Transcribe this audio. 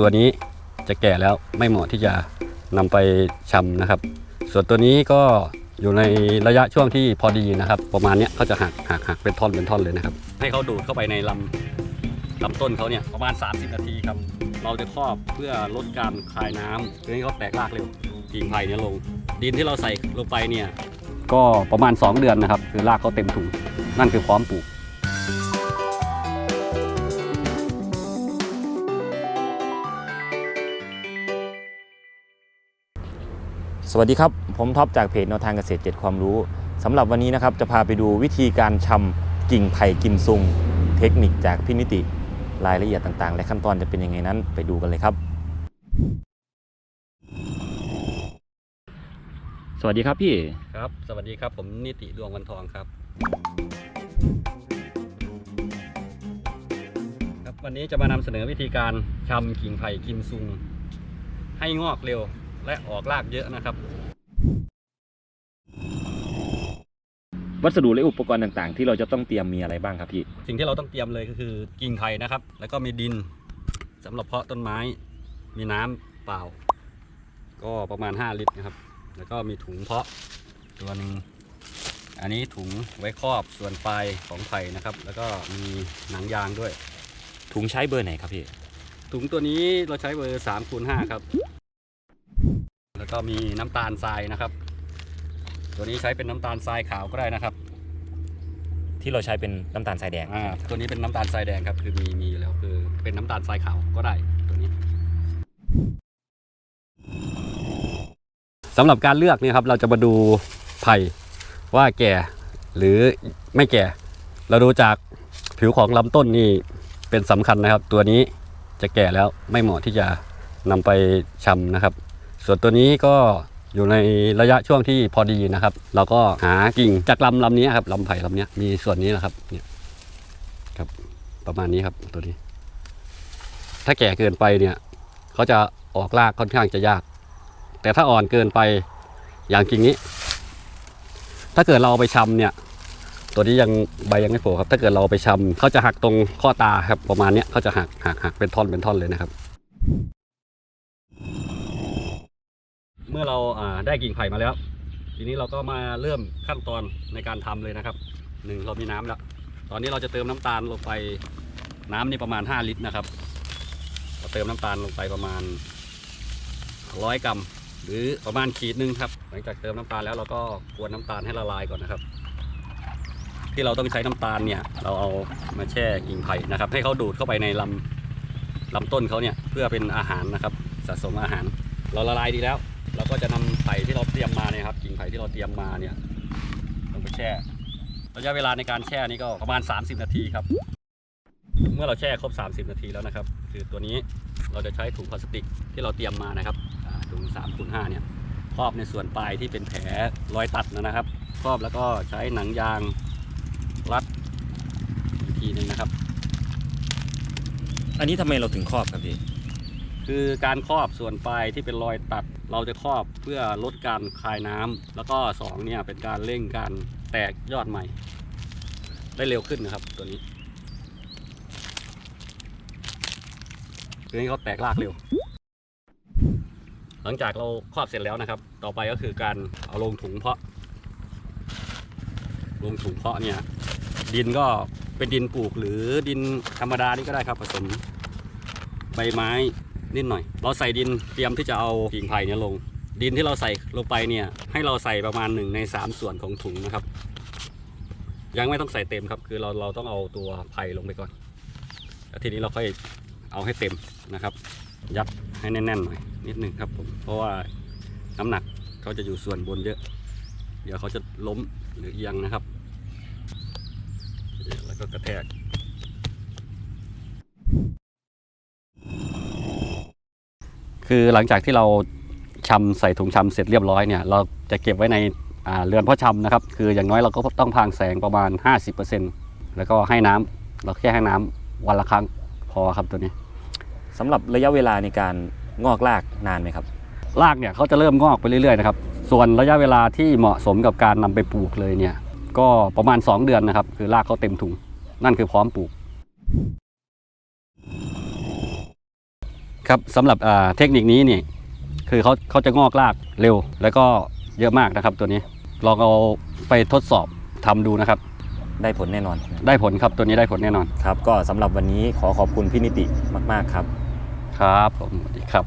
ตัวนี้จะแก่แล้วไม่เหมาะที่จะนำไปชำนะครับ ส่วนตัวนี้ก็อยู่ในระยะช่วงที่พอดีนะครับ ประมาณเนี้ยเขาจะหักหักหักเป็นท่อนเป็นท่อนเลยนะครับ ให้เขาดูดเข้าไปในลำลำต้นเขาเนี่ยประมาณ 30 นาทีครับ เราจะครอบเพื่อลดการคายน้ำเพื่อให้เขาแตกรากเร็วกิ่งไผ่เนี่ยลง ดินที่เราใส่ลงไปเนี่ยก็ประมาณ 2 เดือนนะครับ คือรากเขาเต็มถุงนั่นคือพร้อมปลูก สวัสดีครับ ผมท็อปจากเพจแนวทางเกษตรเจ็ดความรู้สำหรับวันนี้นะครับจะพาไปดูวิธีการชำกิ่งไผ่กิมซุง เทคนิคจากพี่นิติรายละเอียดต่างๆ และขั้นตอนจะเป็นยังไงนั้นไปดูกันเลยครับ สวัสดีครับพี่ครับ สวัสดีครับ ผมนิติดวงวันทองครับ ครับวันนี้จะมานำเสนอวิธีการชำกิ่งไผ่กิมซุง ให้งอกเร็ว และออกรากเยอะนะครับ วัสดุและอุปกรณ์ต่างๆ ที่เราจะต้องเตรียมมีอะไรบ้างครับพี่ สิ่งที่เราต้องเตรียมเลยก็คือกิ่งไผ่นะครับ แล้วก็มีดินสำหรับเพาะต้นไม้ มีน้ำเปล่า ก็ประมาณ 5 ลิตรนะครับ แล้วก็มีถุงเพาะตัวหนึ่งอันนี้ถุงไว้ครอบส่วนปลายของไผ่นะครับ แล้วก็มีหนังยางด้วย ถุงใช้เบอร์ไหนครับพี่ ถุงตัวนี้เราใช้เบอร์3คูณ5ครับแล้ว ก็มีน้ำตาลทรายนะครับ ตัวนี้ใช้เป็นน้ำตาลทรายขาวก็ได้นะครับ ที่เราใช้เป็นน้ำตาลทรายแดงอ่าตัวนี้เป็นน้ำตาลทรายแดงครับ คือมีมีอยู่แล้วคือเป็นน้ำตาลทรายขาวก็ได้ตัวนี้สำหรับการเลือกเนี่ยครับเราจะมาดูไผ่ว่าแก่หรือไม่แก่ เราดูจากผิวของลำต้นนี่เป็นสำคัญนะครับ ตัวนี้จะแก่แล้วไม่เหมาะที่จะนำไปชำนะครับ ส่วนตัวนี้ก็อยู่ในระยะช่วงที่พอดีนะครับ เราก็หากิ่งจากลำลำนี้ครับลำไผ่ลำนี้มีส่วนนี้นะครับเนี่ยครับประมาณนี้ครับตัวนี้ ถ้าแก่เกินไปเนี่ยเขาจะออกรากค่อนข้างจะยาก แต่ถ้าอ่อนเกินไปอย่างกิ่งนี้ ถ้าเกิดเราเอาไปชำเนี่ย ตัวนี้ยังใบยังไม่โผล่ครับ ถ้าเกิดเราเอาไปชำเขาจะหักตรงข้อตาครับประมาณเนี้ยเขาจะหักหักหักเป็นท่อนเป็นท่อนเลยนะครับ เมื่อเราได้กิ่งไผ่มาแล้ว ทีนี้เราก็มาเริ่มขั้นตอนในการทำเลยนะครับหนึ่งเรามีน้ำแล้ว ตอนนี้เราจะเติมน้ำตาลลงไปน้ำนี่ประมาณ 5 ลิตรนะครับเราเติมน้ำตาลลงไปประมาณร้อยกรัมหรือประมาณขีดหนึงครับ หลังจากเติมน้ำตาลแล้วเราก็กวนน้ำตาลให้ละลายก่อนนะครับ ที่เราต้องใช้น้ำตาลเนี่ย เราเอามาแช่กิ่งไผ่นะครับ ให้เขาดูดเข้าไปในลำลำต้นเขาเนี่ยเพื่อเป็นอาหารนะครับ สะสมอาหาร เราละลายดีแล้ว เราก็จะนำไผ่ที่เราเตรียมมาเนี่ยครับกิ่งไผ่ที่เราเตรียมมาเนี่ยลงไปแช่ระยะเวลาในการแช่นี่ก็ประมาณ 30 นาทีครับ เมื่อเราแช่ครบ 30 นาทีแล้วนะครับ คือตัวนี้เราจะใช้ถุงพลาสติกที่เราเตรียมมานะครับถุง3คูณ5เนี่ยครอบในส่วนปลายที่เป็นแผลรอยตัดนะครับ ครอบแล้วก็ใช้หนังยางรัดอีกทีหนึ่งนะครับ อันนี้ทำไมเราถึงครอบครับพี่ คือการครอบส่วนปลายที่เป็นรอยตัด เราจะครอบเพื่อลดการคายน้ำแล้วก็สองเนี่ยเป็นการเร่งการแตกยอดใหม่ ได้เร็วขึ้นนะครับตัวนี้คือให้เขาแตกรากเร็ว หลังจากเราครอบเสร็จแล้วนะครับ ต่อไปก็คือการเอาลงถุงเพาะ ลงถุงเพาะเนี่ย ดินก็เป็นดินปลูกหรือดินธรรมดานี่ก็ได้ครับผสมใบไม้ นิดหน่อย เราใส่ดินเตรียมที่จะเอากิ่งไผ่เนี่ยลง ดินที่เราใส่ลงไปเนี่ยให้เราใส่ประมาณหนึ่งในสามส่วนของถุงนะครับ ยังไม่ต้องใส่เต็มครับ คือเราเราต้องเอาตัวไผ่ลงไปก่อนแล้วทีนี้เราค่อยเอาให้เต็มนะครับ ยัดให้แน่นๆหน่อยนิดหนึ่งครับผมเพราะว่าน้ำหนักเขาจะอยู่ส่วนบนเยอะ เดี๋ยวเขาจะล้มหรือเอียงนะครับแล้วก็กระแทก คือหลังจากที่เราชำใส่ถุงชำเสร็จเรียบร้อยเนี่ยเราจะเก็บไว้ในอ่าเรือนเพาะชำนะครับ คืออย่างน้อยเราก็ต้องพรางแสงประมาณ 50%แล้วก็ให้น้ำเราแค่ให้น้ำวันละครั้งพอครับตัวนี้สำหรับระยะเวลาในการงอกรากนานไหมครับรากเนี่ยเขาจะเริ่มงอกไปเรื่อยๆนะครับส่วนระยะเวลาที่เหมาะสมกับการนำไปปลูกเลยเนี่ยก็ประมาณ 2 เดือนนะครับ คือรากเขาเต็มถุงนั่นคือพร้อมปลูก ครับสำหรับอ่าเทคนิคนี้นี่คือเขาเขาจะงอกรากเร็ว แล้วก็เยอะมากนะครับตัวนี้ลองเอาไปทดสอบทำดูนะครับ ได้ผลแน่นอน ได้ผลครับตัวนี้ได้ผลแน่นอนครับ ก็สำหรับวันนี้ขอขอบคุณพี่นิติมาก ๆ ครับ ครับผมสวัสดีครับ